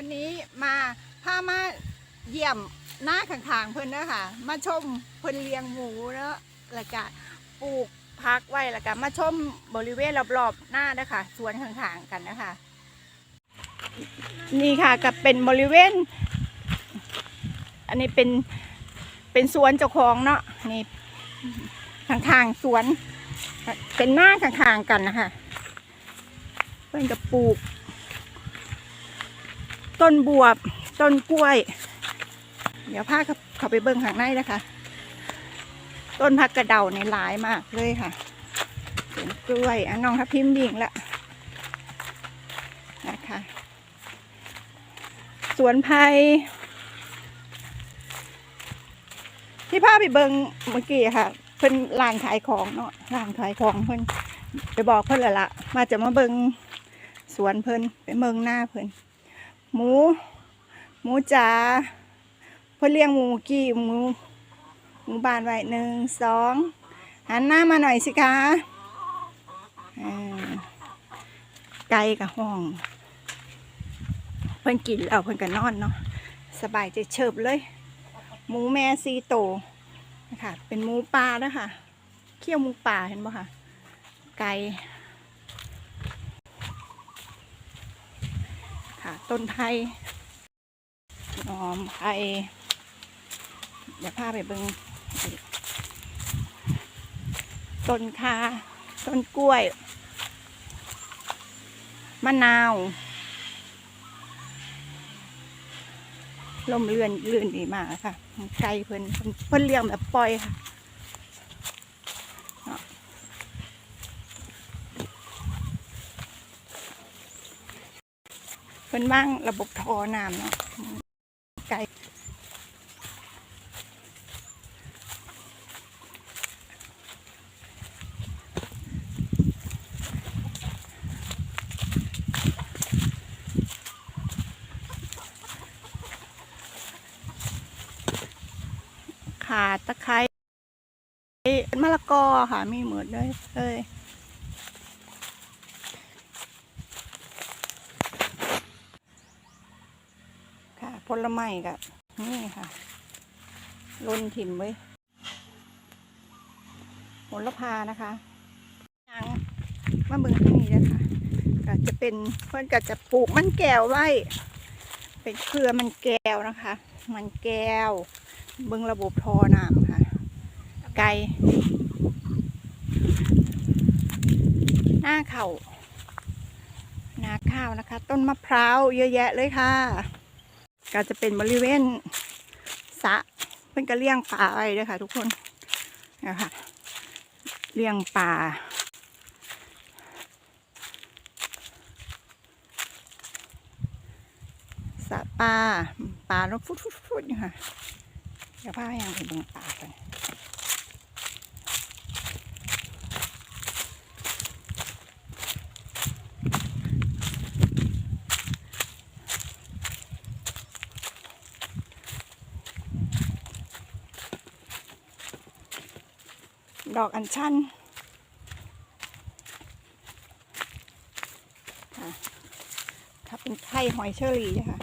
วันนี้มาพามาเยี่ยมหน้าข้างๆเพิ่นนะค่ะ มาชมเพิ่นเลี้ยงหมูแล้วแล้วก็ปลูกพักไว้แล้วก็มาชมบริเวณรอบๆหน้านะคะสวนข้างๆกันนะคะ นี่ค่ะกับเป็นบริเวณ อันนี้เป็นเป็นสวนเจ้าของเนาะนี่ข้างๆสวน เป็นหน้าข้างๆกันนะคะเพิ่นกับปลูก ต้นบวบ ต้นกล้วย เดี๋ยวพาเขาเขาไปเบิ่งข้างในนะคะ ต้นผักกระเดาในหลายมากเลยค่ะสวนกล้วยอะน้องทับพิมพ์ดิ่งละนะคะสวนไผ่ที่พาไปเบิ่งเมื่อกี้ค่ะ เพิ่นร้านขายของเนาะร้านขายของเพิ่นไปบอกเพิ่นละละมาจะมาเบิ่งสวนเพิ่นไปเมืองหน้าเพิ่น หมู หมูจ๋าเพื่อเลี้ยงหมูกี่หมูหมูบานไว้หนึ่งสองหันหน้ามาหน่อยสิคะไก่กับห้อง เพิ่นกินแล้วเพิ่นก็นอนเนาะสบายใจเฉิบเลย หมูแม่ซีโตนะคะเป็นหมูป่านะคะเคี่ยวหมูป่าเห็นบ่คะไก่ ค่ะ ต้นไผ่หอมไผ่เดี๋ยวพาไปเบิงต้นคาต้นกล้วย มะนาวลมเลื่อนเลื่อนดีมากค่ะไก่เพิ่นเพิ่นเลี้ยงแบบปล่อยค่ะ เพิ่นว่างระบบท่อน้ำเนาะไก่ขาตะไคร้มะละกอค่ะ มีหมดเลยเลย ผลไม้กับนี่ค่ะล้นถิ่มไว้ผลพานะคะยังมาเบิ่งที่นี่นะคะก็จะเป็นเพื่อนก็จะปลูกมันแก้วไว้ เป็นเครือมันแก้วนะคะ มันแก้ว เบิ่งระบบทอน้ำค่ะ ไก่หน้าเขานาข้าวนะคะ ต้นมะพร้าวเยอะแยะเลยค่ะ ก็จะเป็นบริเวณสะเพิ่นก็เลี้ยงปลาไว้ด้วยค่ะ ทุกคนนะคะเลี้ยงปลาสะปลาปลาแล้วฟุดฟุดฟุดอยู่ค่ะเดี๋ยวพาไปยังไปดูปลากัน ดอกอัญชันค่ะถ้าเป็นไข่หอยเชอรี่นะคะ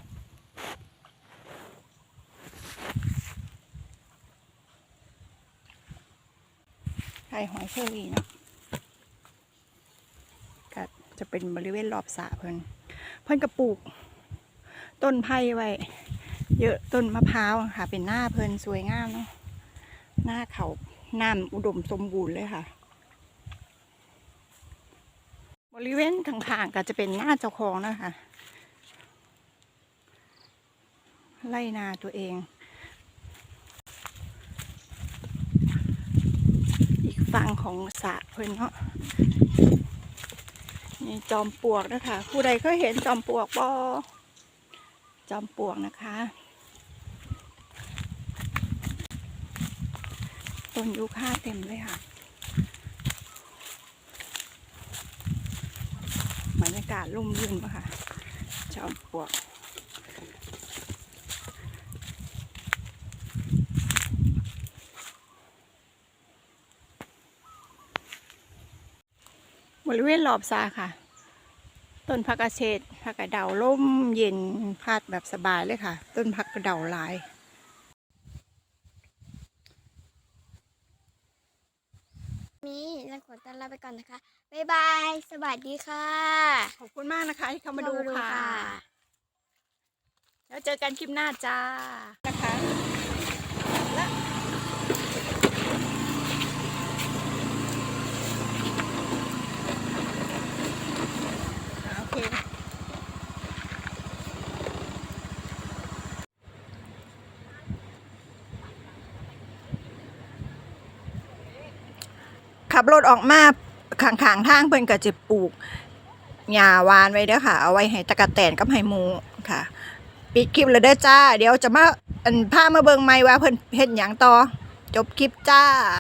ไข่หอยเชอรี่เนาะก็จะเป็นบริเวณรอบสระเพิ่นเพิ่นกระปลูก ต้นไผ่ไว้ เยอะต้นมะพร้าวค่ะ เป็นหน้าเพิ่นสวยงามเนาะหน้าเขา น้ำอุดมสมบูรณ์เลยค่ะ บริเวณข้างๆก็จะเป็นหน้าเจ้าของนะคะไล่นาตัวเอง อีกฝั่งของสระเพิ่นเนาะนี่จอมปลวกนะคะ ผู้ใดเคยเห็นจอมปลวกบ่จอมปลวกนะคะ ต้นยูคาเต็มเลยค่ะบรรยากาศร่มรื่นปะค่ะจอมปลวกบริเวณรอบซาค่ะ ต้นผักกระเฉดผักกระเดาล่มเย็นพัดแบบสบายเลยค่ะ ต้นผักกระเดาลาย นี้เราขอตัวลาไปก่อนนะคะ บ๊ายบาย สวัสดีค่ะ ขอบคุณมากนะคะที่เข้ามาดูเข้ามาดูค่ะค่ะ แล้วเจอกันคลิปหน้าจ้านะคะและ ขับรถออกมาข้างๆทางเพิ่นก็จะปลูกหญ้าวานไว้เด้อค่ะ เอาไว้ให้ตะกะแตนกับให้หมูค่ะ ปิดคลิปแล้วเด้อจ้า เดี๋ยวจะมาอันพามาเบิ่งใหม่ว่าเพิ่นเฮ็ดหยังต่อ จบคลิปจ้า